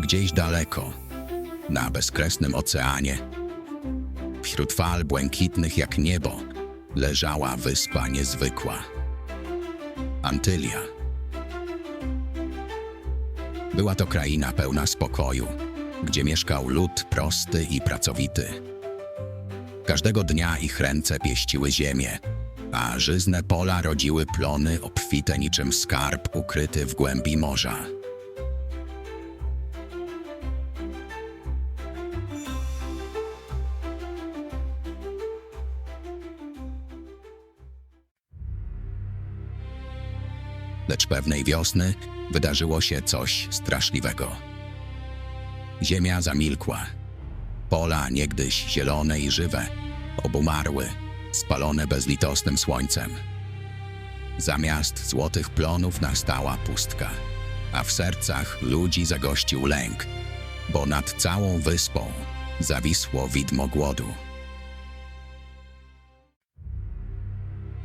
Gdzieś daleko, na bezkresnym oceanie, wśród fal błękitnych jak niebo, leżała wyspa niezwykła. Antylia. Była to kraina pełna spokoju, gdzie mieszkał lud prosty i pracowity. Każdego dnia ich ręce pieściły ziemię, a żyzne pola rodziły plony obfite niczym skarb ukryty w głębi morza. Lecz pewnej wiosny wydarzyło się coś straszliwego. Ziemia zamilkła. Pola, niegdyś zielone i żywe, obumarły, spalone bezlitosnym słońcem. Zamiast złotych plonów nastała pustka, a w sercach ludzi zagościł lęk, bo nad całą wyspą zawisło widmo głodu.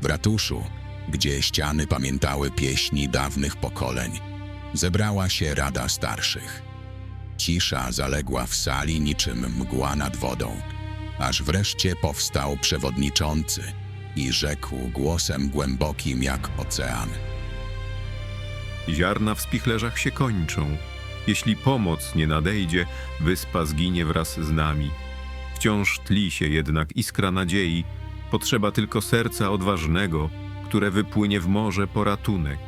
W ratuszu, gdzie ściany pamiętały pieśni dawnych pokoleń, zebrała się rada starszych. Cisza zaległa w sali niczym mgła nad wodą, aż wreszcie powstał przewodniczący i rzekł głosem głębokim jak ocean. Ziarna w spichlerzach się kończą. Jeśli pomoc nie nadejdzie, wyspa zginie wraz z nami. Wciąż tli się jednak iskra nadziei. Potrzeba tylko serca odważnego, które wypłynie w morze po ratunek.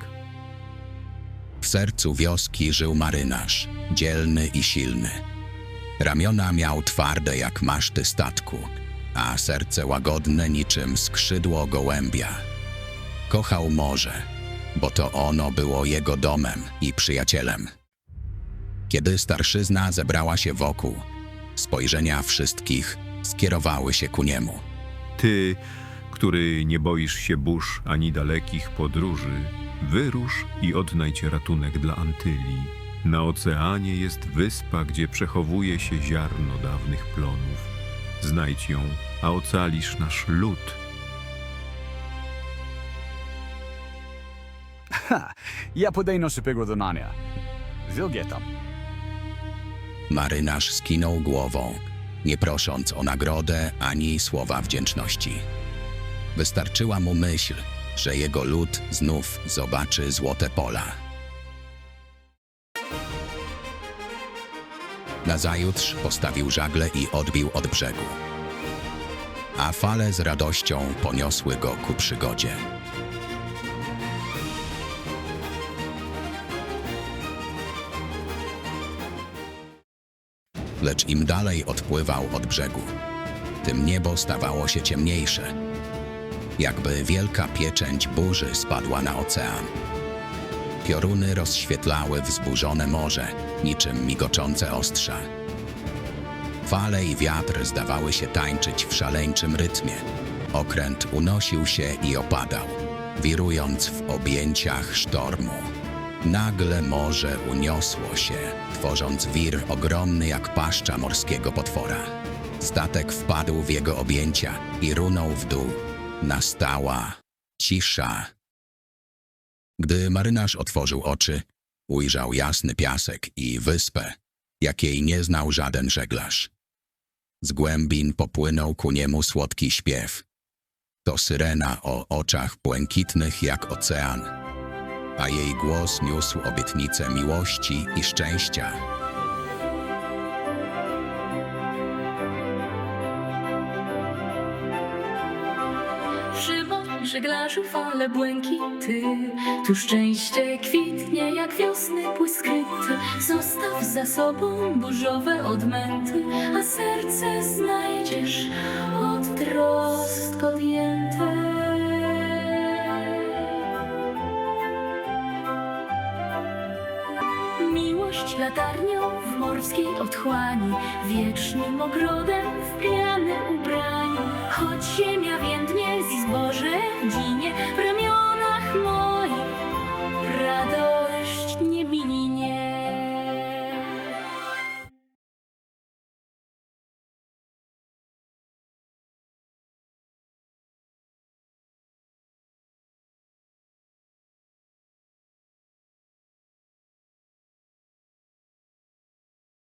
W sercu wioski żył marynarz, dzielny i silny. Ramiona miał twarde jak maszty statku, a serce łagodne niczym skrzydło gołębia. Kochał morze, bo to ono było jego domem i przyjacielem. Kiedy starszyzna zebrała się wokół, spojrzenia wszystkich skierowały się ku niemu. Ty, który nie boisz się burz ani dalekich podróży, wyrusz i odnajdź ratunek dla Antylii. Na oceanie jest wyspa, gdzie przechowuje się ziarno dawnych plonów. Znajdź ją, a ocalisz nasz lud. Ha, ja podejdę szybkiego donania. Zilgie tam. Marynarz skinął głową, nie prosząc o nagrodę ani słowa wdzięczności. Wystarczyła mu myśl, że jego lud znów zobaczy złote pola. Nazajutrz postawił żagle i odbił od brzegu. A fale z radością poniosły go ku przygodzie. lecz im dalej odpływał od brzegu, tym niebo stawało się ciemniejsze. Jakby wielka pieczęć burzy spadła na ocean. Pioruny rozświetlały wzburzone morze, niczym migoczące ostrza. Fale i wiatr zdawały się tańczyć w szaleńczym rytmie. Okręt unosił się i opadał, wirując w objęciach sztormu. Nagle morze uniosło się, tworząc wir ogromny jak paszcza morskiego potwora. Statek wpadł w jego objęcia i runął w dół. Nastała cisza. Gdy marynarz otworzył oczy, ujrzał jasny piasek i wyspę, jakiej nie znał żaden żeglarz. Z głębin popłynął ku niemu słodki śpiew. To syrena o oczach błękitnych jak ocean a jej głos niósł obietnicę miłości i szczęścia. Żeglarzu fale błękity. Tu szczęście kwitnie jak wiosny błyskryty Zostaw za sobą burzowe odmęty A serce znajdziesz od trosk odjęte. Miłość latarnią w morskiej otchłani Wiecznym ogrodem